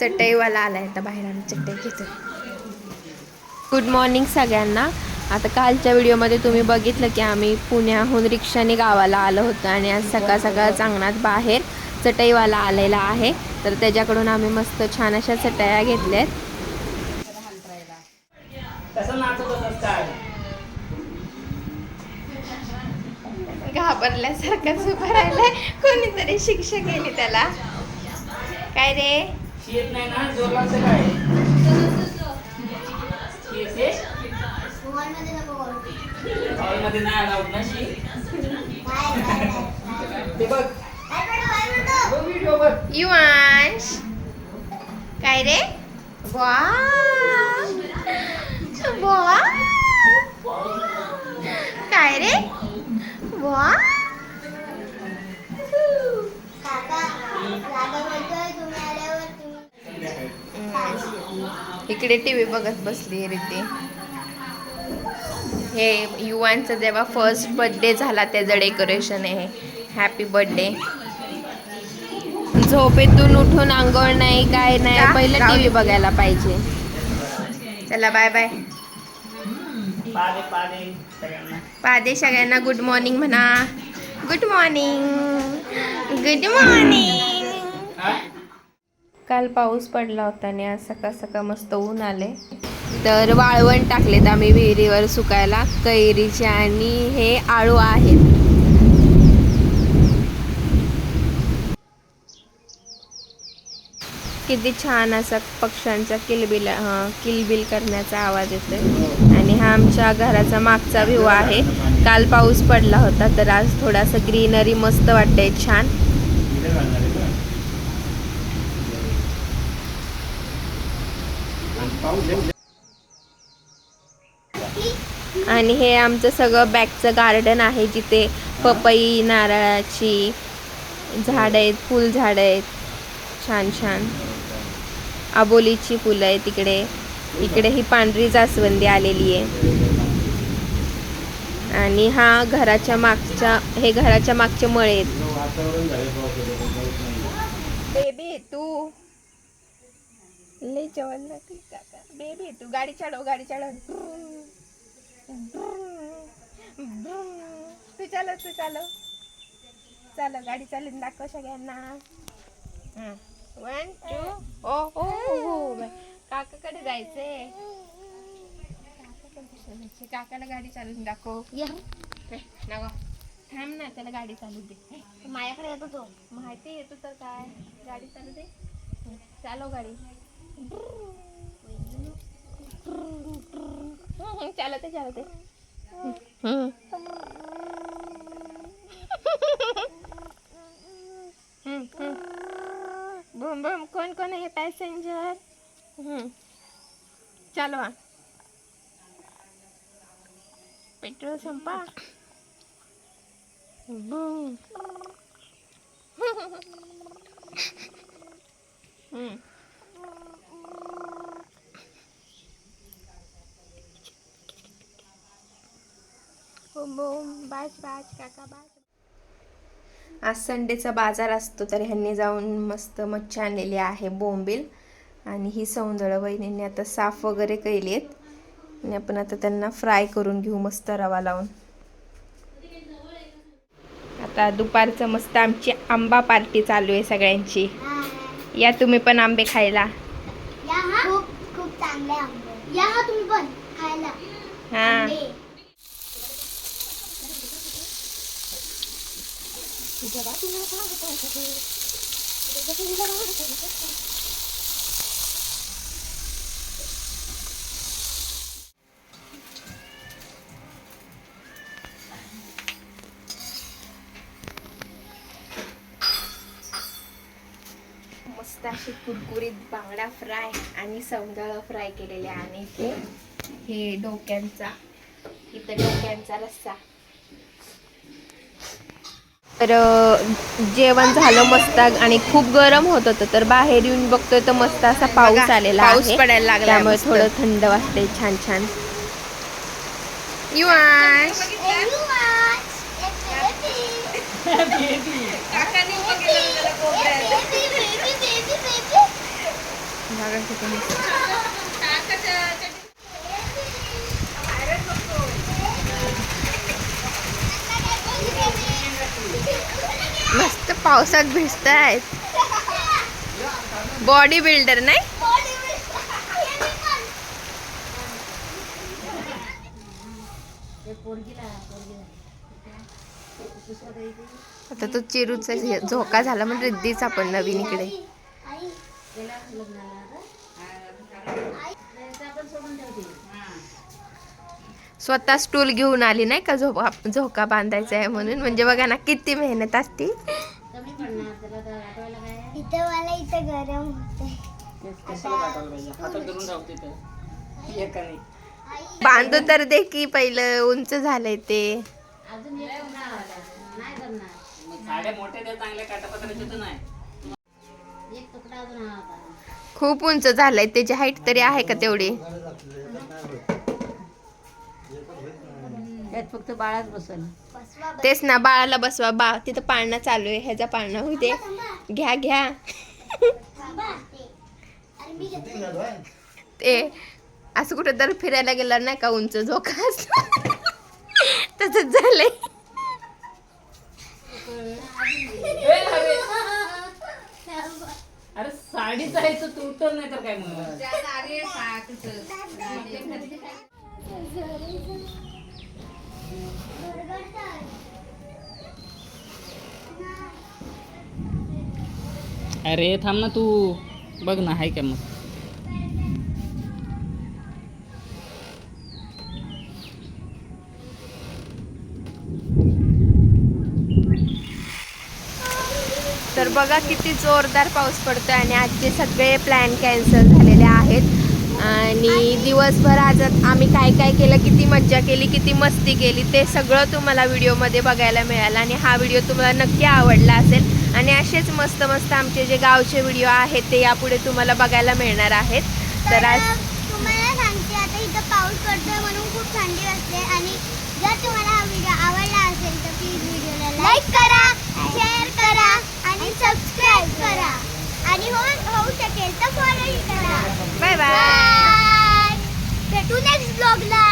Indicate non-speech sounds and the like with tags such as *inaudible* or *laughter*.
चटईवाला आलाय आता बाहेर आम्ही चटई घेतो गुड मॉर्निंग सगळ्यांना. आता कालच्या व्हिडिओमध्ये तुम्ही बघितलं की आम्ही पुण्याहून रिक्षाने गावाला आलो होतो आणि आज सकाळ सकाळ चांगणात बाहेर चटईवाला आलेला आहे. तर त्याच्याकडून आम्ही मस्त छान अशा चटया घेतल्यात. कसं नाचत होतास काय? घाबरल्यासारखाच उभं राहिलाय. कोणीतरी शिक्षा केली त्याला. काय रे? येत नाही ना जोर लागतं काय येते? हॉलमध्ये नाही अलाउड ना शी ते बघ. बघ व्हिडिओ बघ. युवांश. काय रे? वा वा इकडे टीव्ही बघत बसली रीती. हे युवांचा जेव्हा फर्स्ट बर्थडे झाला त्याचं डेकोरेशन आहे. हॅपी बर्थडे झोपेतून उठून आंघोळ नाही काय नाही का? पहिलं राहू टीव्ही दे. बघायला पाहिजे. चला बाय बाय पादे पादे सगळ्यांना. पादे सगळ्यांना गुड मॉर्निंग म्हणा. गुड मॉर्निंग गुड मॉर्निंग हा? काल पाऊस पडला होता आणि आज सकाळ सकाळ मस्त ऊन आले. तर वाळवण टाकलेत आम्ही विहिरीवर सुकायला कैरीचे आणि हे आळू आहेत. किती छान असा पक्ष्यांचा किलबिल किलबिल करण्याचा आवाज येतोय. आणि हा आमच्या घराचा मागचा व्ह्यू आहे. काल पाऊस पडला होता तर आज थोडासा ग्रीनरी मस्त वाटतंय छान. आणि हे आमचं सगळं बॅकचं गार्डन आहे जिथे पपई नारळाची झाड आहेत फुल झाड आहेत. छान छान. आबोलीची फुलं आहेत तिकडे इकडे. ही पांढरी जास्वंदी आलेली आहे. आणि हा घराच्या मागच्या हे घराच्या मागचे मळे आहेत. बेबी तू लई जेवण बेबी तू गाडी चढव गाडी चढव तू चालव तू चालव. चालव गाडी चालून दाखव सगळ्यांना वन टू ओ हो हो काकाकडे जायचंय. काकाकडे. काकाला गाडी चालून दाखव. नको थांब ना त्याला गाडी चालू दे. माझ्याकडे येतो तो. माहिती येतो तर काय. गाडी चालू दे. चालव गाडी. चालवते चालवते बम बम कोण कोण आहे पॅसेंजर चालवा पेट्रोल संपा. बूम हम्म. बूम बूम बाज बाज काका बाज आज संडेचा बाजार असतो तर ह्यांनी जाऊन मस्त मच्छी आणलेली आहे बोंबील. आणि ही सौंदर्य वहिनींनी आता साफ वगैरे केली आहेत आणि आपण आता त्यांना फ्राय करून घेऊ मस्त रवा लावून. आता दुपारचं मस्त आमची आंबा पार्टी चालू आहे सगळ्यांची. या तुम्ही पण आंबे खायला. या खूप खूप चांगले आंबे. या तुम्ही पण खायला. हा. मस्त अशी कुरकुरीत बांगडा फ्राय आणि सौंदळ फ्राय केलेले आणि इथे हे डोक्यांचा इथं डोक्यांचा रस्सा. तर जेवण झालं मस्त आणि खूप गरम होत होतं. तर बाहेर येऊन बघतोय तर मस्त असा पाऊस आलेला पाऊस पडायला लागलाय त्यामुळे. थोडं थंड वाटतंय छान छान. युवांश पावसात भिजत आहेत बॉडी बिल्डर नाही आता तो चिरूचा झोका झाला म्हणजे रिद्धीच आपण नवीन इकडे. स्वतः स्टूल घेऊन आली नाही का झोका झोका बांधायचा आहे म्हणून? म्हणजे बघा ना किती मेहनत असती. इथं मला इथं गरम होते कशाला पाठवलं पाहिजे? हातात धरून राहू तिथं एकाने बांधू तर दे की पहिलं उंच झालंय ते. मग साड्या मोठ्या त्या चांगल्या काटापत्राच्या तर नाही. खूप उंच झालंय त्याची हाईट तरी आहे का तेवढी? त्यात फक्त बाळाच बसल बसवा तेच ना बाळाला बसवा. बा तिथं पाळणं चालू आहे. ह्याचा पाळणं होऊ दे. घ्या घ्या. ते. असं कुठं तर फिरायला गेला नाही का उंच झोका असतो? तसंच झालंय. ए, अरे. अरे साडीच आहे तर तू तर नाही तर काय मग? *laughs* अरे थांब ना तू. बघ ना आहे का मग. तर बघा किती जोरदार पाऊस पडतोय आणि आजचे सगळे प्लॅन कॅन्सल झालेले आहेत. आणि दिवसभर आज आम्ही काय काय केलं किती मज्जा केली किती मस्ती केली ते सगळं तुम्हाला व्हिडिओमध्ये बघायला मिळालं आणि हा व्हिडिओ तुम्हाला नक्की आवडला असेल. आणि असेच मस्त मस्त आमचे जे गावचे व्हिडिओ आहेत ते यापुढे तुम्हाला बघायला मिळणार आहेत. तर आज तुम्हाला सांगते आता इथं पाऊस पडतोय म्हणून खूप थंडी असते आणि जर तुम्हाला हा व्हिडिओ आवडला असेल तर प्लीज व्हिडिओला लाईक करा शेअर करा आणि सबस्क्राईब करा आणि हो शकेल तर फॉलोही करा बाय. बाय. भेटू नेक्स्ट ब्लॉगला